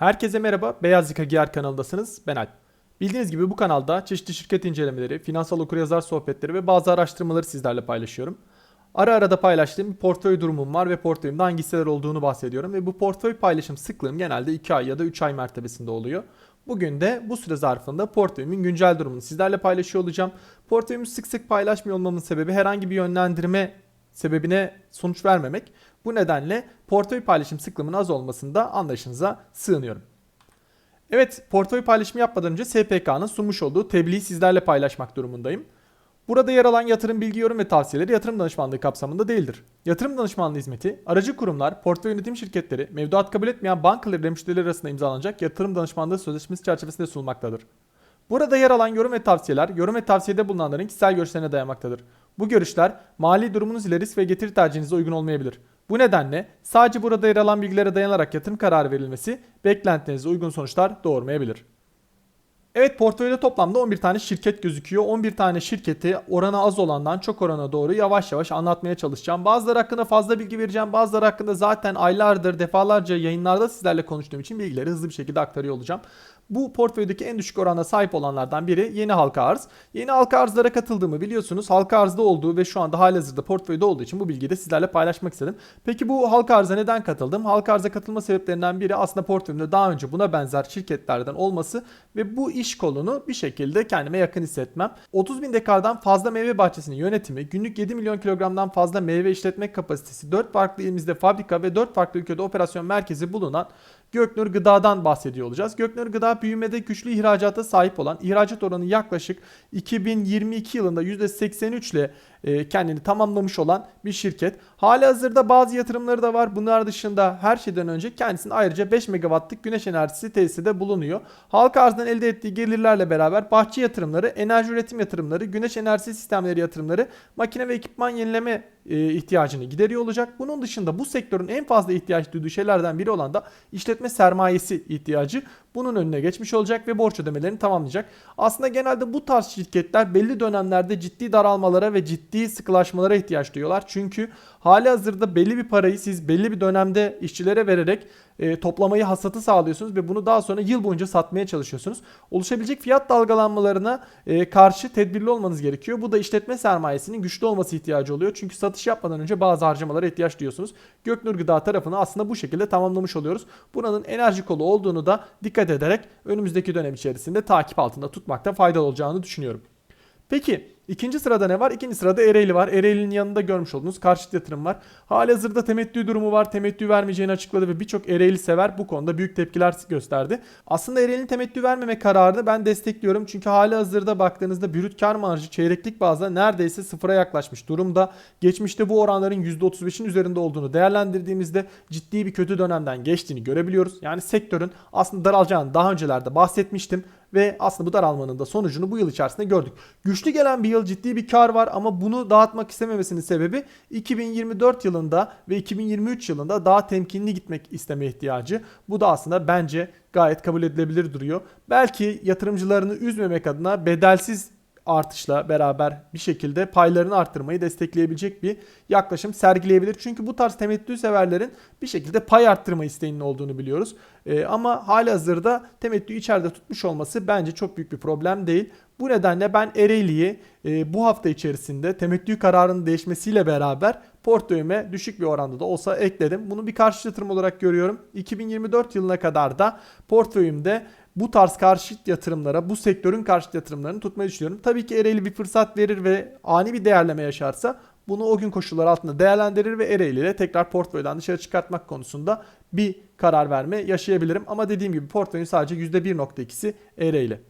Herkese merhaba, Beyaz Yaka Giyer kanalındasınız. Ben Alp. Bildiğiniz gibi bu kanalda çeşitli şirket incelemeleri, finansal okuryazar sohbetleri ve bazı araştırmaları sizlerle paylaşıyorum. Ara ara da paylaştığım bir portföy durumum var ve portföyümde hangi hisseler olduğunu bahsediyorum. Ve bu portföy paylaşım sıklığım genelde 2 ay ya da 3 ay mertebesinde oluyor. Bugün de bu süre zarfında portföyümün güncel durumunu sizlerle paylaşıyor olacağım. Portföyümü sık sık paylaşmıyor olmamın sebebi herhangi bir yönlendirme sebebine sonuç vermemek. Bu nedenle portföy paylaşım sıklığımın az olmasında anlayışınıza sığınıyorum. Evet, portföy paylaşımı yapmadan önce SPK'nın sunmuş olduğu tebliği sizlerle paylaşmak durumundayım. Burada yer alan yatırım bilgi yorum ve tavsiyeleri yatırım danışmanlığı kapsamında değildir. Yatırım danışmanlığı hizmeti, aracı kurumlar, portföy yönetim şirketleri, mevduat kabul etmeyen bankalar ile müşteriler arasında imzalanacak yatırım danışmanlığı sözleşmesi çerçevesinde sunulmaktadır. Burada yer alan yorum ve tavsiyeler, yorum ve tavsiyede bulunanların kişisel görüşlerine dayanmaktadır. Bu görüşler mali durumunuz ile risk ve getiri tercihinize uygun olmayabilir. Bu nedenle sadece burada yer alan bilgilere dayanarak yatırım kararı verilmesi beklentilerinize uygun sonuçlar doğurmayabilir. Evet portföyde toplamda 11 tane şirket gözüküyor. 11 tane şirketi oranı az olandan çok orana doğru yavaş yavaş anlatmaya çalışacağım. Bazıları hakkında fazla bilgi vereceğim. Bazıları hakkında zaten aylardır defalarca yayınlarda sizlerle konuştuğum için bilgileri hızlı bir şekilde aktarıyor olacağım. Bu portföydeki en düşük orana sahip olanlardan biri yeni halka arz. Yeni halka arzlara katıldığımı biliyorsunuz. Halka arzda olduğu ve şu anda halihazırda portföyde olduğu için bu bilgiyi de sizlerle paylaşmak istedim. Peki bu halka arza neden katıldım? Halka arza katılma sebeplerinden biri aslında portföyümde daha önce buna benzer şirketlerden olması ve bu iş kolunu bir şekilde kendime yakın hissetmem. 30 bin dekardan fazla meyve bahçesinin yönetimi, günlük 7 milyon kilogramdan fazla meyve işletme kapasitesi, 4 farklı ilimizde fabrika ve 4 farklı ülkede operasyon merkezi bulunan Göknur Gıda'dan bahsediyor olacağız. Göknur Gıda büyümede güçlü ihracata sahip olan ihracat oranı yaklaşık 2022 yılında %83 ile e, kendini tamamlamış olan bir şirket. Hali hazırda bazı yatırımları da var. Bunlar dışında her şeyden önce kendisinin ayrıca 5 megawattlık güneş enerjisi tesisi de bulunuyor. Halka arzdan elde ettiği gelirlerle beraber bahçe yatırımları, enerji üretim yatırımları, güneş enerjisi sistemleri yatırımları, makine ve ekipman yenileme ihtiyacını gideriyor olacak. Bunun dışında bu sektörün en fazla ihtiyaç duyduğu şeylerden biri olan da işletme sermayesi ihtiyacı. Bunun önüne geçmiş olacak ve borç ödemelerini tamamlayacak. Aslında genelde bu tarz şirketler belli dönemlerde ciddi daralmalara ve ciddi sıkılaşmalara ihtiyaç duyuyorlar. Çünkü hali hazırda belli bir parayı siz belli bir dönemde işçilere vererek e, toplamayı hasatı sağlıyorsunuz ve bunu daha sonra yıl boyunca satmaya çalışıyorsunuz. Oluşabilecek fiyat dalgalanmalarına e, karşı tedbirli olmanız gerekiyor. Bu da işletme sermayesinin güçlü olması ihtiyacı oluyor. Çünkü satış yapmadan önce bazı harcamalara ihtiyaç duyuyorsunuz. Göknur Gıda tarafını aslında bu şekilde tamamlamış oluyoruz. Buranın enerji kolu olduğunu da dikkat ederek önümüzdeki dönem içerisinde takip altında tutmakta faydalı olacağını düşünüyorum. Peki ikinci sırada ne var? İkinci sırada Ereğli var. Ereğli'nin yanında görmüş olduğunuz karşıt yatırım var. Hali hazırda temettü durumu var. Temettü vermeyeceğini açıkladı ve birçok Ereğli sever bu konuda büyük tepkiler gösterdi. Aslında Ereğli'nin temettü vermeme kararını ben destekliyorum. Çünkü hali hazırda baktığınızda brüt kar marjı çeyreklik bazda neredeyse sıfıra yaklaşmış durumda. Geçmişte bu oranların %35'in üzerinde olduğunu değerlendirdiğimizde ciddi bir kötü dönemden geçtiğini görebiliyoruz. Yani sektörün aslında daralacağını daha öncelerde bahsetmiştim ve aslında bu daralmanın da sonucunu bu yıl içerisinde gördük. Güçlü gelen bir yıl ciddi bir kar var ama bunu dağıtmak istememesinin sebebi 2024 yılında ve 2023 yılında daha temkinli gitmek isteme ihtiyacı. Bu da aslında bence gayet kabul edilebilir duruyor. Belki yatırımcılarını üzmemek adına bedelsiz artışla beraber bir şekilde paylarını arttırmayı destekleyebilecek bir yaklaşım sergileyebilir. Çünkü bu tarz temettü severlerin bir şekilde pay arttırma isteğinin olduğunu biliyoruz. Ee, ama hali hazırda temettü içeride tutmuş olması bence çok büyük bir problem değil. Bu nedenle ben Ereğli'yi e, bu hafta içerisinde temettü kararının değişmesiyle beraber portföyüme düşük bir oranda da olsa ekledim. Bunu bir karşı yatırım olarak görüyorum. 2024 yılına kadar da portföyümde bu tarz karşıt yatırımlara, bu sektörün karşıt yatırımlarını tutmayı düşünüyorum. Tabii ki Ereğli bir fırsat verir ve ani bir değerleme yaşarsa bunu o gün koşullar altında değerlendirir ve Ereğli ile tekrar portföyden dışarı çıkartmak konusunda bir karar verme yaşayabilirim. Ama dediğim gibi portföyün sadece %1.2'si Ereğli.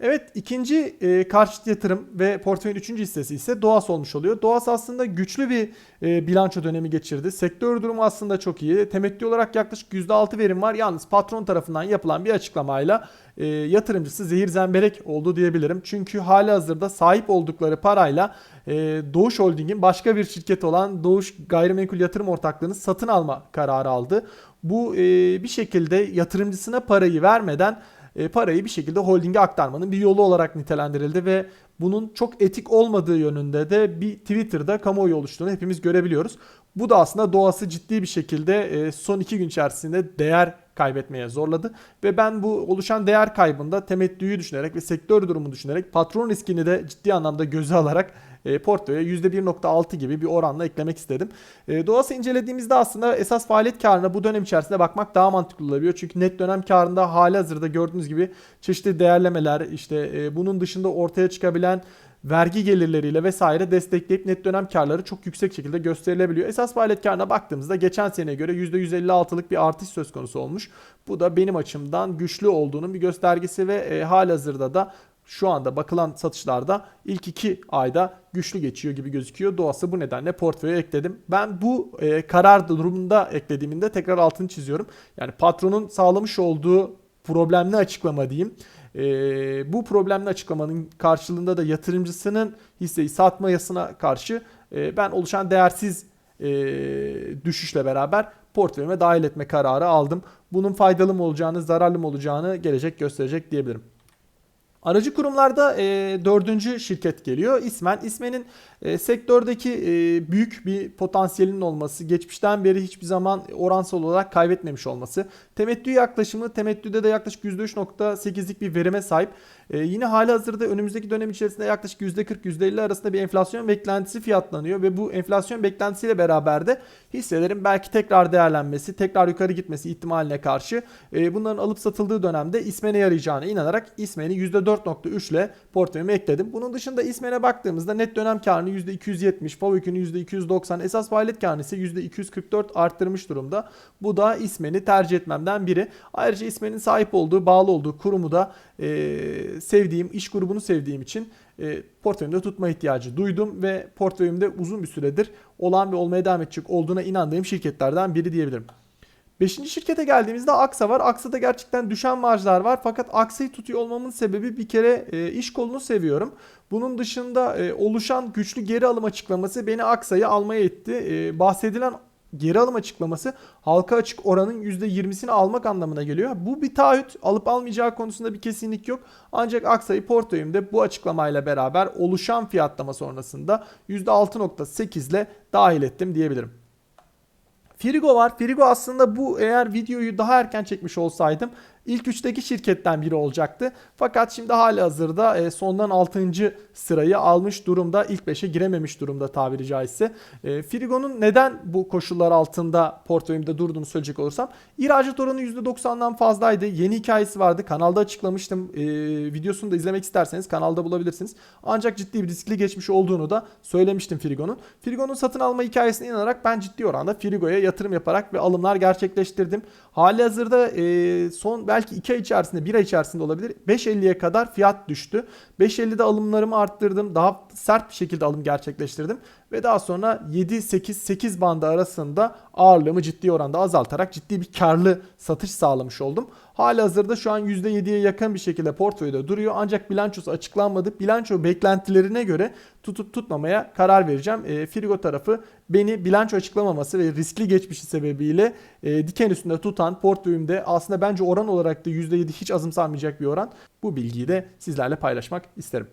Evet ikinci e, karşıt yatırım ve portföyün üçüncü hissesi ise Doğas olmuş oluyor. Doğas aslında güçlü bir e, bilanço dönemi geçirdi. Sektör durumu aslında çok iyi. Temettü olarak yaklaşık %6 verim var. Yalnız patron tarafından yapılan bir açıklamayla e, yatırımcısı zehir zemberek oldu diyebilirim. Çünkü hali hazırda sahip oldukları parayla e, Doğuş Holding'in başka bir şirket olan Doğuş Gayrimenkul Yatırım Ortaklığı'nı satın alma kararı aldı. Bu e, bir şekilde yatırımcısına parayı vermeden e, parayı bir şekilde holdinge aktarmanın bir yolu olarak nitelendirildi ve bunun çok etik olmadığı yönünde de bir Twitter'da kamuoyu oluştuğunu hepimiz görebiliyoruz. Bu da aslında doğası ciddi bir şekilde e, son iki gün içerisinde değer kaybetmeye zorladı. Ve ben bu oluşan değer kaybında temettüyü düşünerek ve sektör durumu düşünerek patron riskini de ciddi anlamda göze alarak e, portföye %1.6 gibi bir oranla eklemek istedim. E, doğası incelediğimizde aslında esas faaliyet karına bu dönem içerisinde bakmak daha mantıklı olabiliyor. Çünkü net dönem karında hali hazırda gördüğünüz gibi çeşitli değerlemeler işte e, bunun dışında ortaya çıkabilen vergi gelirleriyle vesaire destekleyip net dönem karları çok yüksek şekilde gösterilebiliyor. Esas faaliyet karına baktığımızda geçen seneye göre %156'lık bir artış söz konusu olmuş. Bu da benim açımdan güçlü olduğunun bir göstergesi ve e, halihazırda da şu anda bakılan satışlarda ilk iki ayda güçlü geçiyor gibi gözüküyor. Doğası bu nedenle portföye ekledim. Ben bu e, karar durumunda eklediğimde tekrar altını çiziyorum. Yani patronun sağlamış olduğu problemli açıklama diyeyim. E, bu problemli açıklamanın karşılığında da yatırımcısının hisseyi satmayasına karşı e, ben oluşan değersiz e, düşüşle beraber portföyüme dahil etme kararı aldım. Bunun faydalı mı olacağını, zararlı mı olacağını gelecek gösterecek diyebilirim. Aracı kurumlarda e, dördüncü şirket geliyor. İsmen. İsmen'in e, sektördeki e, büyük bir potansiyelinin olması, geçmişten beri hiçbir zaman oransal olarak kaybetmemiş olması, temettü yaklaşımı, temettüde de yaklaşık %3.8'lik bir verime sahip. E, yine hali hazırda önümüzdeki dönem içerisinde yaklaşık %40-%50 arasında bir enflasyon beklentisi fiyatlanıyor ve bu enflasyon beklentisiyle beraber de hisselerin belki tekrar değerlenmesi, tekrar yukarı gitmesi ihtimaline karşı e, bunların alıp satıldığı dönemde İsmen'e yarayacağına inanarak İsmen'i %4.3 ile portföyüme ekledim. Bunun dışında İsmen'e baktığımızda net dönem karını %270, FAVÖK'ünü %290, esas faaliyet karını ise %244 arttırmış durumda. Bu da İsmen'i tercih etmemden biri. Ayrıca İsmen'in sahip olduğu, bağlı olduğu kurumu da e, sevdiğim, iş grubunu sevdiğim için e, portföyümde tutma ihtiyacı duydum ve portföyümde uzun bir süredir olan ve olmaya devam edecek olduğuna inandığım şirketlerden biri diyebilirim. Beşinci şirkete geldiğimizde Aksa var. Aksa'da gerçekten düşen marjlar var. Fakat Aksa'yı tutuyor olmamın sebebi bir kere e, iş kolunu seviyorum. Bunun dışında e, oluşan güçlü geri alım açıklaması beni Aksa'yı almaya itti. E, bahsedilen geri alım açıklaması halka açık oranın %20'sini almak anlamına geliyor. Bu bir taahhüt alıp almayacağı konusunda bir kesinlik yok. Ancak Aksa'yı portföyümde bu açıklamayla beraber oluşan fiyatlama sonrasında %6.8 ile dahil ettim diyebilirim. Frigo var. Frigo aslında bu eğer videoyu daha erken çekmiş olsaydım ilk üçteki şirketten biri olacaktı. Fakat şimdi hali hazırda e, sondan 6. sırayı almış durumda. ilk 5'e girememiş durumda tabiri caizse. E, Frigo'nun neden bu koşullar altında portföyümde durduğunu söyleyecek olursam ihracat oranı %90'dan fazlaydı. Yeni hikayesi vardı. Kanalda açıklamıştım. E, videosunu da izlemek isterseniz kanalda bulabilirsiniz. Ancak ciddi bir riskli geçmiş olduğunu da söylemiştim Frigo'nun. Frigo'nun satın alma hikayesine inanarak ben ciddi oranda Frigo'ya yatırım yaparak ve alımlar gerçekleştirdim. Hali hazırda son belki 2 ay içerisinde 1 ay içerisinde olabilir 5.50'ye kadar fiyat düştü. 5.50'de alımlarımı arttırdım. Daha sert bir şekilde alım gerçekleştirdim. Ve daha sonra 7-8-8 bandı arasında ağırlığımı ciddi oranda azaltarak ciddi bir karlı satış sağlamış oldum. Hali hazırda şu an %7'ye yakın bir şekilde portföyde duruyor. Ancak bilançosu açıklanmadı. Bilanço beklentilerine göre tutup tutmamaya karar vereceğim. E, Frigo tarafı beni bilanço açıklamaması ve riskli geçmişi sebebiyle e, diken üstünde tutan portföyümde aslında bence oran olarak da %7 hiç azımsanmayacak bir oran. Bu bilgiyi de sizlerle paylaşmak isterim.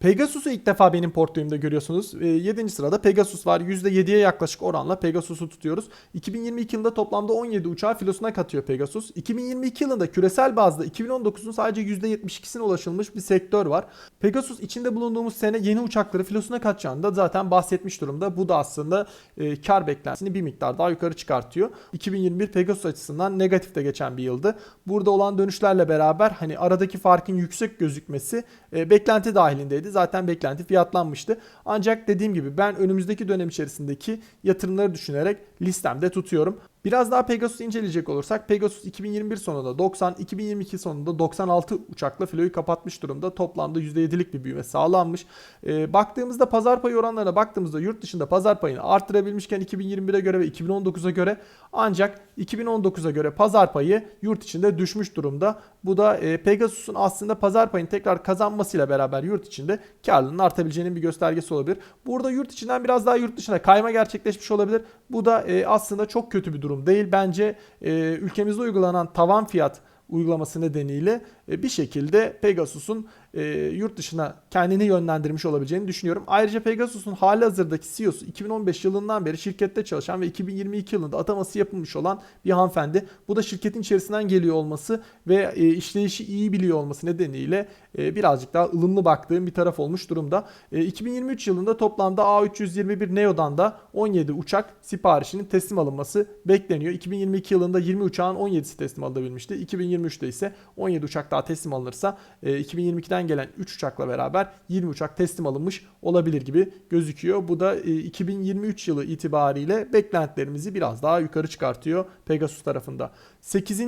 Pegasus'u ilk defa benim portföyümde görüyorsunuz. 7. Ee, sırada Pegasus var. %7'ye yaklaşık oranla Pegasus'u tutuyoruz. 2022 yılında toplamda 17 uçağı filosuna katıyor Pegasus. 2022 yılında küresel bazda 2019'un sadece %72'sine ulaşılmış bir sektör var. Pegasus içinde bulunduğumuz sene yeni uçakları filosuna katacağını da zaten bahsetmiş durumda. Bu da aslında e, kar beklentisini bir miktar daha yukarı çıkartıyor. 2021 Pegasus açısından negatifte geçen bir yıldı. Burada olan dönüşlerle beraber hani aradaki farkın yüksek gözükmesi e, beklenti dahilindeydi zaten beklenti fiyatlanmıştı. Ancak dediğim gibi ben önümüzdeki dönem içerisindeki yatırımları düşünerek listemde tutuyorum. Biraz daha Pegasus inceleyecek olursak Pegasus 2021 sonunda 90, 2022 sonunda 96 uçakla filoyu kapatmış durumda. Toplamda %7'lik bir büyüme sağlanmış. Ee, baktığımızda pazar payı oranlarına baktığımızda yurt dışında pazar payını arttırabilmişken 2021'e göre ve 2019'a göre ancak 2019'a göre pazar payı yurt içinde düşmüş durumda. Bu da e, Pegasus'un aslında pazar payını tekrar kazanmasıyla beraber yurt içinde karlılığının artabileceğinin bir göstergesi olabilir. Burada yurt içinden biraz daha yurt dışına kayma gerçekleşmiş olabilir. Bu da e, aslında çok kötü bir durum değil. Bence e, ülkemizde uygulanan tavan fiyat uygulaması nedeniyle e, bir şekilde Pegasus'un e, yurt dışına kendini yönlendirmiş olabileceğini düşünüyorum. Ayrıca Pegasus'un hali hazırdaki CEO'su 2015 yılından beri şirkette çalışan ve 2022 yılında ataması yapılmış olan bir hanımefendi. Bu da şirketin içerisinden geliyor olması ve e, işleyişi iyi biliyor olması nedeniyle e, birazcık daha ılımlı baktığım bir taraf olmuş durumda. E, 2023 yılında toplamda A321 Neo'dan da 17 uçak siparişinin teslim alınması bekleniyor. 2022 yılında 20 uçağın 17'si teslim alınabilmişti. 2023'te ise 17 uçak daha teslim alınırsa e, 2022'den gelen 3 uçakla beraber 20 uçak teslim alınmış olabilir gibi gözüküyor. Bu da e, 2023 yılı itibariyle beklentilerimizi biraz daha yukarı çıkartıyor Pegasus tarafında. 8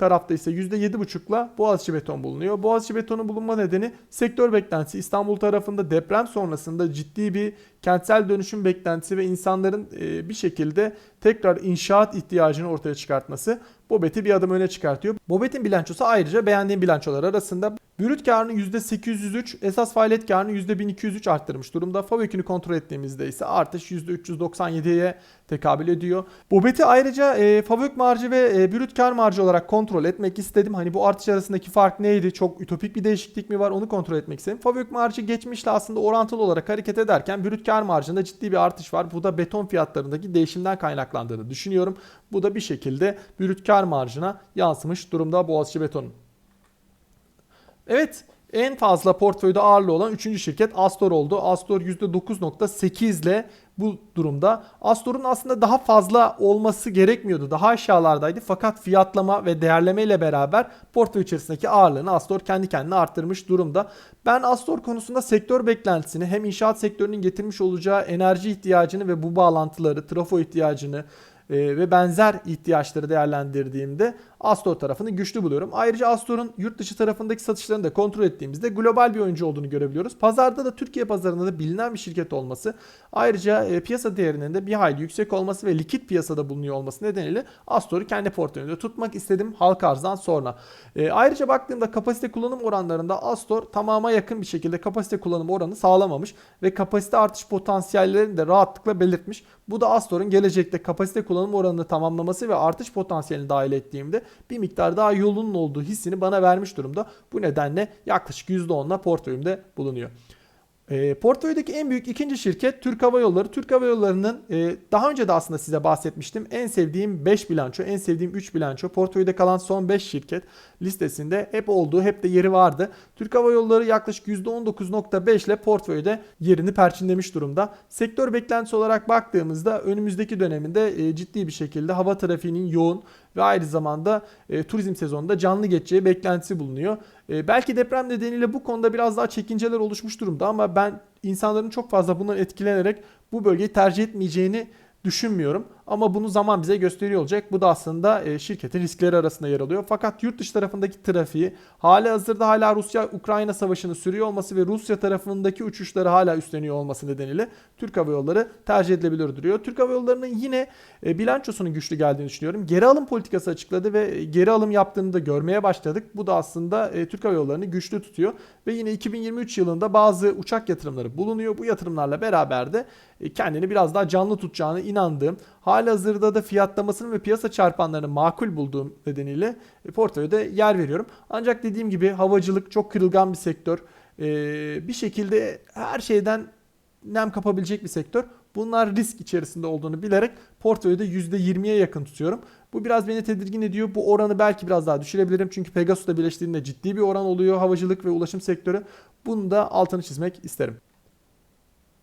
tarafta ise %7,5'la Boğaziçi beton bulunuyor. Boğaziçi betonu bulunma nedeni sektör beklentisi İstanbul tarafında deprem sonrasında ciddi bir kentsel dönüşüm beklentisi ve insanların e, bir şekilde tekrar inşaat ihtiyacını ortaya çıkartması Bobet'i bir adım öne çıkartıyor. Bobet'in bilançosu ayrıca beğendiğim bilançolar arasında brüt karını %803, esas faaliyet karını %1203 arttırmış durumda. Yükünü kontrol ettiğimizde ise artış %397'ye tekabül ediyor. Bobet'i ayrıca e, FAVÖK marjı ve e, brüt kar marjı olarak kontrol etmek istedim. Hani bu artış arasındaki fark neydi? Çok ütopik bir değişiklik mi var? Onu kontrol etmek istedim. FAVÖK marjı geçmişle aslında orantılı olarak hareket ederken brüt kar marjında ciddi bir artış var. Bu da beton fiyatlarındaki değişimden kaynaklandığını düşünüyorum. Bu da bir şekilde brüt kar marjına yansımış durumda Boğaziçi Beton'un. Evet en fazla portföyde ağırlığı olan 3. şirket Astor oldu. Astor %9.8 ile bu durumda. Astor'un aslında daha fazla olması gerekmiyordu. Daha aşağılardaydı. Fakat fiyatlama ve değerleme ile beraber portföy içerisindeki ağırlığını Astor kendi kendine arttırmış durumda. Ben Astor konusunda sektör beklentisini hem inşaat sektörünün getirmiş olacağı enerji ihtiyacını ve bu bağlantıları, trafo ihtiyacını e, ve benzer ihtiyaçları değerlendirdiğimde Astor tarafını güçlü buluyorum. Ayrıca Astor'un yurt dışı tarafındaki satışlarını da kontrol ettiğimizde global bir oyuncu olduğunu görebiliyoruz. Pazarda da Türkiye pazarında da bilinen bir şirket olması, ayrıca e, piyasa değerinin de bir hayli yüksek olması ve likit piyasada bulunuyor olması nedeniyle Astor'u kendi portföyümde tutmak istedim halka arzdan sonra. E, ayrıca baktığımda kapasite kullanım oranlarında Astor tamama yakın bir şekilde kapasite kullanım oranı sağlamamış ve kapasite artış potansiyellerini de rahatlıkla belirtmiş. Bu da Astor'un gelecekte kapasite kullanım oranını tamamlaması ve artış potansiyelini dahil ettiğimde bir miktar daha yolunun olduğu hissini bana vermiş durumda. Bu nedenle yaklaşık %10'la portföyümde bulunuyor. E, portföydeki en büyük ikinci şirket Türk Hava Yolları. Türk Hava Yolları'nın e, daha önce de aslında size bahsetmiştim. En sevdiğim 5 bilanço, en sevdiğim 3 bilanço. Portföyde kalan son 5 şirket listesinde hep olduğu, hep de yeri vardı. Türk Hava Yolları yaklaşık %19.5 ile portföyde yerini perçinlemiş durumda. Sektör beklentisi olarak baktığımızda önümüzdeki döneminde e, ciddi bir şekilde hava trafiğinin yoğun ve aynı zamanda e, turizm sezonunda canlı geçeceği beklentisi bulunuyor. E, belki deprem nedeniyle bu konuda biraz daha çekinceler oluşmuş durumda ama ben insanların çok fazla bundan etkilenerek bu bölgeyi tercih etmeyeceğini düşünmüyorum. Ama bunu zaman bize gösteriyor olacak. Bu da aslında e, şirketin riskleri arasında yer alıyor. Fakat yurt dışı tarafındaki trafiği hali hazırda hala Rusya-Ukrayna savaşını sürüyor olması ve Rusya tarafındaki uçuşları hala üstleniyor olması nedeniyle Türk Hava Yolları tercih edilebilir duruyor. Türk Hava Yolları'nın yine e, bilançosunun güçlü geldiğini düşünüyorum. Geri alım politikası açıkladı ve geri alım yaptığını da görmeye başladık. Bu da aslında e, Türk Hava Yolları'nı güçlü tutuyor. Ve yine 2023 yılında bazı uçak yatırımları bulunuyor. Bu yatırımlarla beraber de kendini biraz daha canlı tutacağını inandığım Hali hazırda da fiyatlamasını ve piyasa çarpanlarını makul bulduğum nedeniyle e, portföyde yer veriyorum. Ancak dediğim gibi havacılık çok kırılgan bir sektör. Ee, bir şekilde her şeyden nem kapabilecek bir sektör. Bunlar risk içerisinde olduğunu bilerek portföyde %20'ye yakın tutuyorum. Bu biraz beni tedirgin ediyor. Bu oranı belki biraz daha düşürebilirim. Çünkü Pegasus'la birleştiğinde ciddi bir oran oluyor havacılık ve ulaşım sektörü. Bunu da altını çizmek isterim.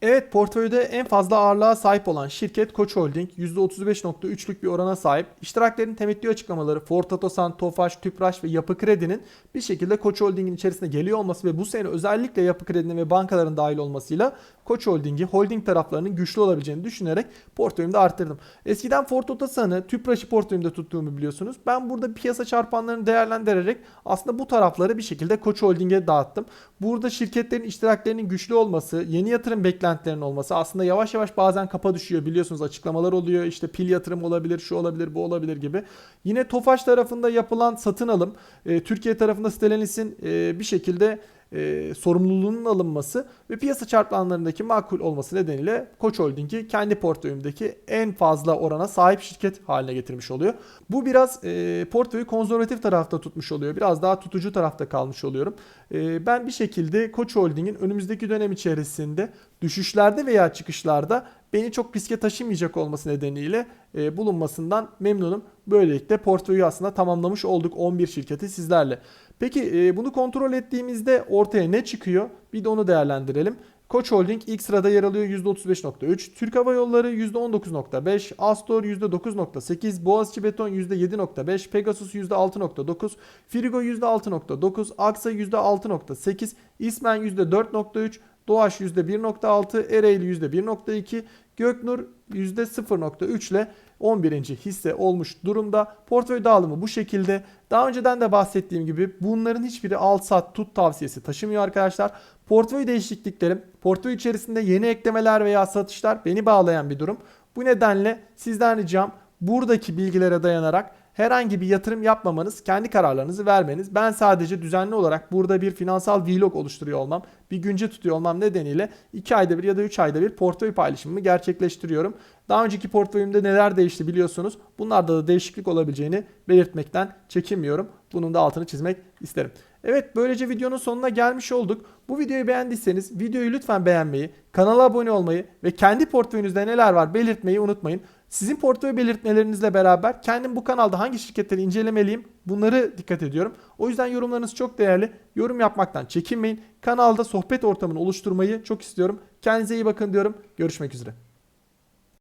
Evet portföyde en fazla ağırlığa sahip olan şirket Koç Holding %35.3'lük bir orana sahip. İştiraklerin temettü açıklamaları Ford Otosan, Tofaş, Tüpraş ve Yapı Kredi'nin bir şekilde Koç Holding'in içerisine geliyor olması ve bu sene özellikle Yapı Kredi'nin ve bankaların dahil olmasıyla Koç Holding'i, holding taraflarının güçlü olabileceğini düşünerek portföyümde arttırdım. Eskiden Ford Otosan'ı, Tüpraş'ı portföyümde tuttuğumu biliyorsunuz. Ben burada piyasa çarpanlarını değerlendirerek aslında bu tarafları bir şekilde Koç Holding'e dağıttım. Burada şirketlerin iştiraklerinin güçlü olması, yeni yatırım beklentilerinin olması aslında yavaş yavaş bazen kapa düşüyor biliyorsunuz açıklamalar oluyor. İşte pil yatırım olabilir, şu olabilir, bu olabilir gibi. Yine Tofaş tarafında yapılan satın alım, e, Türkiye tarafında Stellantis'in e, bir şekilde e, sorumluluğunun alınması ve piyasa çarpanlarındaki makul olması nedeniyle Koç Holding'i kendi portföyümdeki en fazla orana sahip şirket haline getirmiş oluyor. Bu biraz e, portföyü konservatif tarafta tutmuş oluyor. Biraz daha tutucu tarafta kalmış oluyorum. E, ben bir şekilde Koç Holding'in önümüzdeki dönem içerisinde düşüşlerde veya çıkışlarda beni çok riske taşımayacak olması nedeniyle e, bulunmasından memnunum. Böylelikle portföyü aslında tamamlamış olduk 11 şirketi sizlerle. Peki e, bunu kontrol ettiğimizde ortaya ne çıkıyor? Bir de onu değerlendirelim. Koç Holding ilk sırada yer alıyor %35.3, Türk Hava Yolları %19.5, Astor %9.8, Boğaziçi Beton %7.5, Pegasus %6.9, Frigo %6.9, Aksa %6.8, İsmen %4.3, Doğaş %1.6, Ereğli %1.2, Göknur %0.3 ile 11. hisse olmuş durumda. Portföy dağılımı bu şekilde. Daha önceden de bahsettiğim gibi bunların hiçbiri al sat tut tavsiyesi taşımıyor arkadaşlar. Portföy değişikliklerim, portföy içerisinde yeni eklemeler veya satışlar beni bağlayan bir durum. Bu nedenle sizden ricam buradaki bilgilere dayanarak herhangi bir yatırım yapmamanız, kendi kararlarınızı vermeniz. Ben sadece düzenli olarak burada bir finansal vlog oluşturuyor olmam, bir günce tutuyor olmam nedeniyle 2 ayda bir ya da 3 ayda bir portföy paylaşımımı gerçekleştiriyorum. Daha önceki portföyümde neler değişti biliyorsunuz. Bunlarda da değişiklik olabileceğini belirtmekten çekinmiyorum. Bunun da altını çizmek isterim. Evet böylece videonun sonuna gelmiş olduk. Bu videoyu beğendiyseniz videoyu lütfen beğenmeyi, kanala abone olmayı ve kendi portföyünüzde neler var belirtmeyi unutmayın. Sizin portföy belirtmelerinizle beraber kendim bu kanalda hangi şirketleri incelemeliyim bunları dikkat ediyorum. O yüzden yorumlarınız çok değerli. Yorum yapmaktan çekinmeyin. Kanalda sohbet ortamını oluşturmayı çok istiyorum. Kendinize iyi bakın diyorum. Görüşmek üzere.